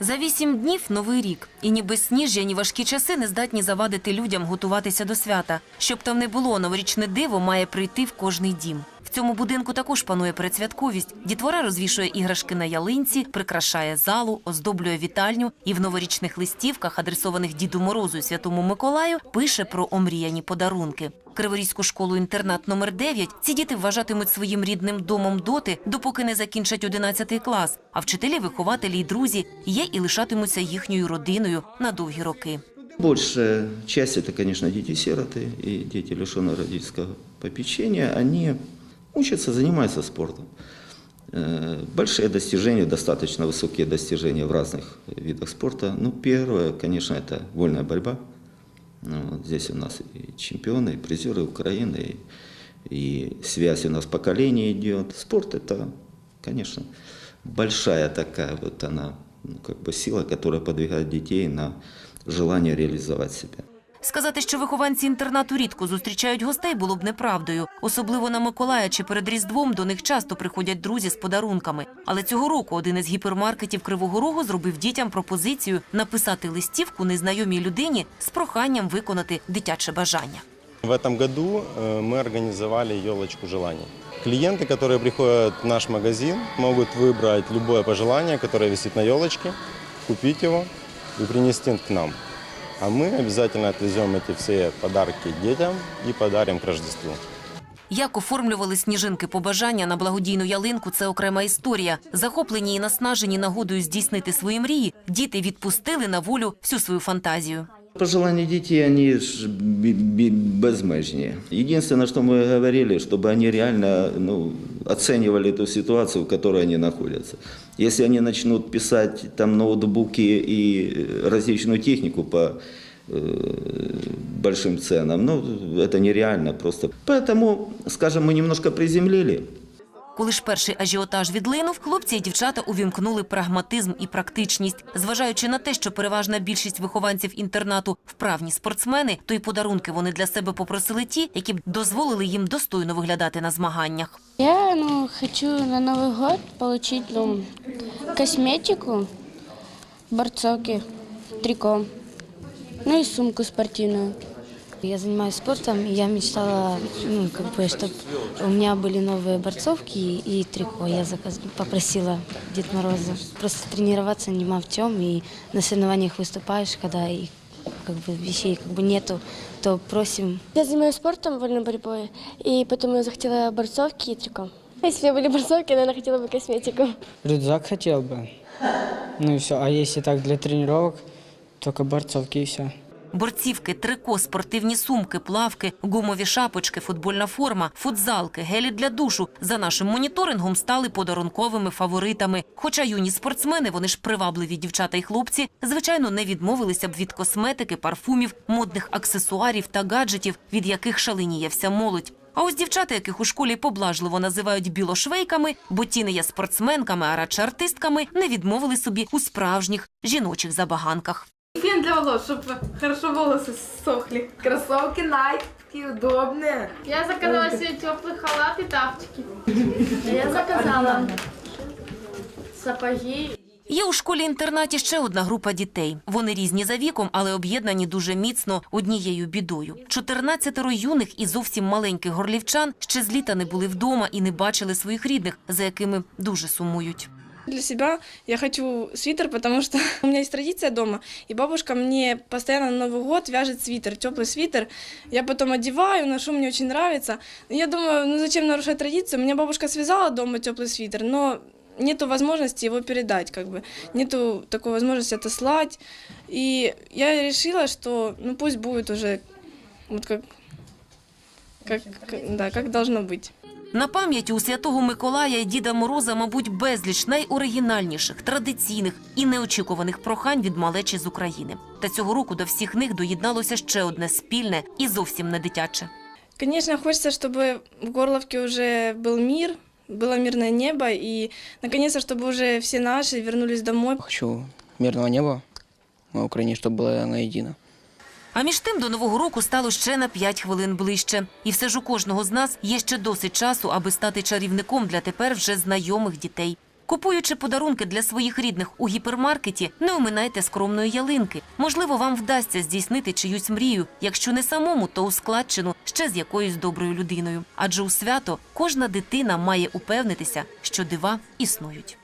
За вісім днів новий рік, і ні безсніжжя, ні важкі часи не здатні завадити людям готуватися до свята. Щоб там не було, новорічне диво має прийти в кожний дім В цьому будинку також панує передсвятковість. Дітвора розвішує іграшки на ялинці, прикрашає залу, оздоблює вітальню і в новорічних листівках, адресованих Діду Морозу і Святому Миколаю, пише про омріяні подарунки. Криворізьку школу-інтернат номер 9 ці діти вважатимуть своїм рідним домом доти, допоки не закінчать 11 клас. А вчителі, вихователі й друзі є і лишатимуться їхньою родиною на довгі роки. Большая часть это, конечно, дети-сироты и дети, лишенные родительского попечения. Они учатся, занимаются спортом. Э, Большие достижения, достаточно высокие достижения в разных видах спорта. Ну, первое, конечно, это вольная борьба. Ну, вот здесь у нас и чемпионы, и призеры Украины, и, и связь у нас поколений идет. Спорт это, конечно, большая такая вот она, ну, как бы сила, которая подвигает детей на желание реализовать себя. Сказати, що вихованці інтернату рідко зустрічають гостей, було б неправдою. Особливо на Миколая чи перед Різдвом до них часто приходять друзі з подарунками. Але цього року один із гіпермаркетів Кривого Рогу зробив дітям пропозицію написати листівку незнайомій людині з проханням виконати дитяче бажання. В этом году э, мы организовали елочку желаний. Клиенты, которые приходят в наш магазин, могут выбрать любое пожелание, которое висит на елочке, купить его и принести к нам. А мы обязательно отвезем эти все подарки детям и подарим к Рождеству. Як оформлювали сніжинки побажання на благодійну ялинку, це окрема історія. Захоплені і наснажені нагодою здійснити свої мрії, діти відпустили на волю всю свою фантазію. Пожелания детей, они ж бе- бе- безмежные. Единственное, что мы говорили, чтобы они реально ну, оценивали ту ситуацию, в которой они находятся. Если они начнут писать там ноутбуки и э, различную технику по э, большим ценам, ну, это нереально просто. Поэтому, скажем, мы немножко приземлили. Коли ж перший ажіотаж відлинув, хлопці і дівчата увімкнули прагматизм і практичність. Зважаючи на те, що переважна більшість вихованців інтернату вправні спортсмени, то й подарунки вони для себе попросили ті, які б дозволили їм достойно виглядати на змаганнях. Я ну, хочу на Новый год получить ну, косметику, борцовки, трико, ну и сумку спортивную. Я занимаюсь спортом, и я мечтала, ну, как бы, чтобы у меня были новые борцовки и трико. Я заказ... попросила Дед Мороза просто тренироваться нема в чем, и на соревнованиях выступаешь, когда и как бы вещей как бы нету, то просим Я занимаюсь спортом, вольной борьбой, и поэтому я захотела борцовки и трико. Если бы были борцовки, я, наверное, хотела бы косметику. Рюкзак хотел бы. Ну и все. А если так для тренировок, только борцовки и все. Борцівки, трико, спортивні сумки, плавки, гумові шапочки, футбольна форма, футзалки, гелі для душу за нашим моніторингом стали подарунковими фаворитами. Хоча юні спортсмени, вони ж привабливі дівчата і хлопці, звичайно, не відмовилися б від косметики, парфумів, модних аксесуарів та гаджетів, від яких шаленіє вся молодь. А ось дівчата, яких у школі поблажливо називають білошвейками, бо ті не є спортсменками, а радше артистками, не відмовили собі у справжніх жіночих забаганках. Фен для волос, чтобы хорошо волосы сохли. Кроссовки Nike, такие удобные. Я заказала себе теплый халат и тапочки. Я заказала сапоги Є у школі-інтернаті ще одна група дітей. Вони різні за віком, але об'єднані дуже міцно однією бідою. 14 юних і зовсім маленьких горлівчан ще з літа не були вдома і не бачили своїх рідних, за якими дуже сумують. Для себя я хочу свитер, потому что у меня есть традиция дома, и бабушка мне постоянно на Новый год вяжет свитер, теплый свитер. Я потом одеваю, ношу, мне очень нравится. Я думаю, ну зачем нарушать традицию? У меня бабушка связала дома теплый свитер, но нету возможности его передать, как бы нету такой возможности отослать. И я решила, что ну пусть будет уже вот как, как, как- да, как должно быть. На пам'ять у святого Миколая і Діда Мороза, мабуть, безліч найоригінальніших, традиційних і неочікуваних прохань від малечі з України. Та цього року до всіх них доєдналося ще одне спільне і зовсім не дитяче. Конечно, хочется, чтобы в Горловке уже был мир, было мирное небо, и наконец-то, чтобы уже все наши вернулись домой. Хочу мирного неба на Украине, чтобы была она едина. А між тим до нового року стало ще на 5 хвилин ближче. І все ж у кожного з нас є ще досить часу, аби стати чарівником для тепер вже знайомих дітей. Купуючи подарунки для своїх рідних у гіпермаркеті, не оминайте скромної ялинки. Можливо, вам вдасться здійснити чиюсь мрію, якщо не самому, то у складчину ще з якоюсь доброю людиною. Адже у свято кожна дитина має упевнитися, що дива існують.